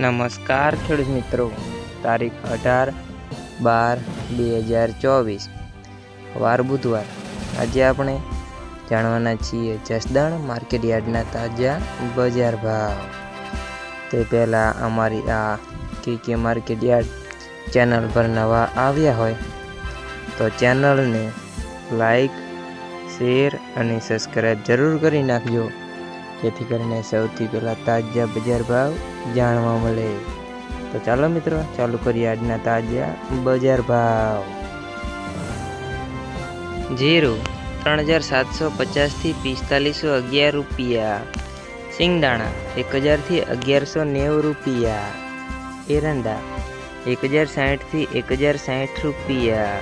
નમસ્કાર ખેડૂત મિત્રો. તારીખ અઢાર બાર બે હજાર ચોવીસ, વાર બુધવાર. આજે આપણે જાણવાના છીએ જસદણ માર્કેટ યાર્ડના તાજા બજાર ભાવ. તે પહેલાં અમારી આ કે કે માર્કેટ યાર્ડ ચેનલ પર નવા આવ્યા હોય તો ચેનલને લાઈક, શેર અને સબસ્ક્રાઈબ જરૂર કરી નાખજો. જેથી કરીને સૌથી પહેલાં તાજા બજાર ભાવ જાણવા મળે. તો ચાલો મિત્રો, ચાલુ કરીએ આજના તાજા બજાર ભાવ. જીરું, ત્રણ હજાર સાતસો પચાસથી પિસ્તાલીસો અગિયાર રૂપિયા. સિંગદાણા, એક હજારથી અગિયારસો નેવું રૂપિયા. એરંડા, એક હજાર સાઠથી એક હજાર સાઠ રૂપિયા.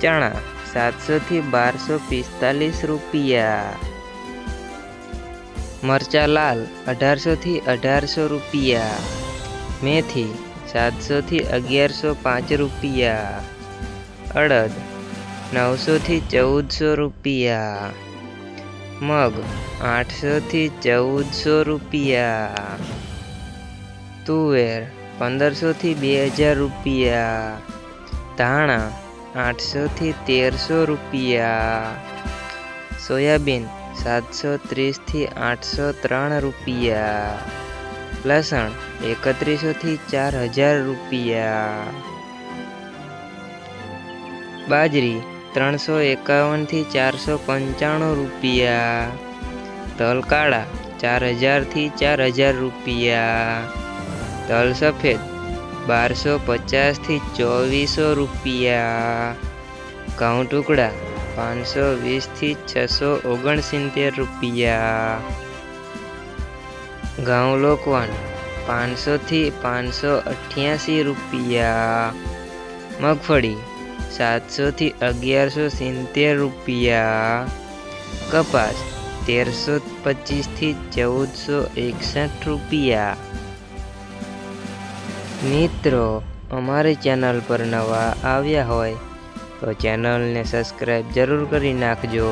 ચણા સાતસોથી બારસો પિસ્તાલીસ રૂપિયા. મરચા લાલ અઢારસોથી અઢારસો રૂપિયા. મેથી સાતસોથી અગિયારસો પાંચ રૂપિયા. અડદ નવસોથી ચૌદસો રૂપિયા. મગ આઠસોથી ચૌદસો રૂપિયા. તુવેર પંદરસોથી બે હજાર રૂપિયા. ધાણા આઠસોથી તેરસો રૂપિયા. સોયાબીન સાતસો ત્રીસથી આઠસો ત્રણ રૂપિયા. લસણ એકત્રીસોથી ચાર હજાર રૂપિયા. બાજરી ત્રણસો એકાવનથી ચારસો પંચાણું રૂપિયા. તલકાળા ચાર હજારથી ચાર હજાર રૂપિયા. તલ સફેદ બારસો પચાસથી ચોવીસો રૂપિયા. ઘઉં ટુકડા પાંચસો વીસથી છસો ઓગણસિત્તેર રૂપિયા. ઘઉં લોકવન, પાંચસોથી પાંચસો અઠ્યાસી રૂપિયા. મગફળી, સાતસોથી અગિયારસો સિત્તેર રૂપિયા. કપાસ, તેરસો પચીસથી ચૌદસો એકસઠ રૂપિયા. મિત્રો, અમારી ચેનલ પર નવા આવ્યા હોય તો ચેનલને સબસ્ક્રાઈબ જરૂર કરી નાખજો.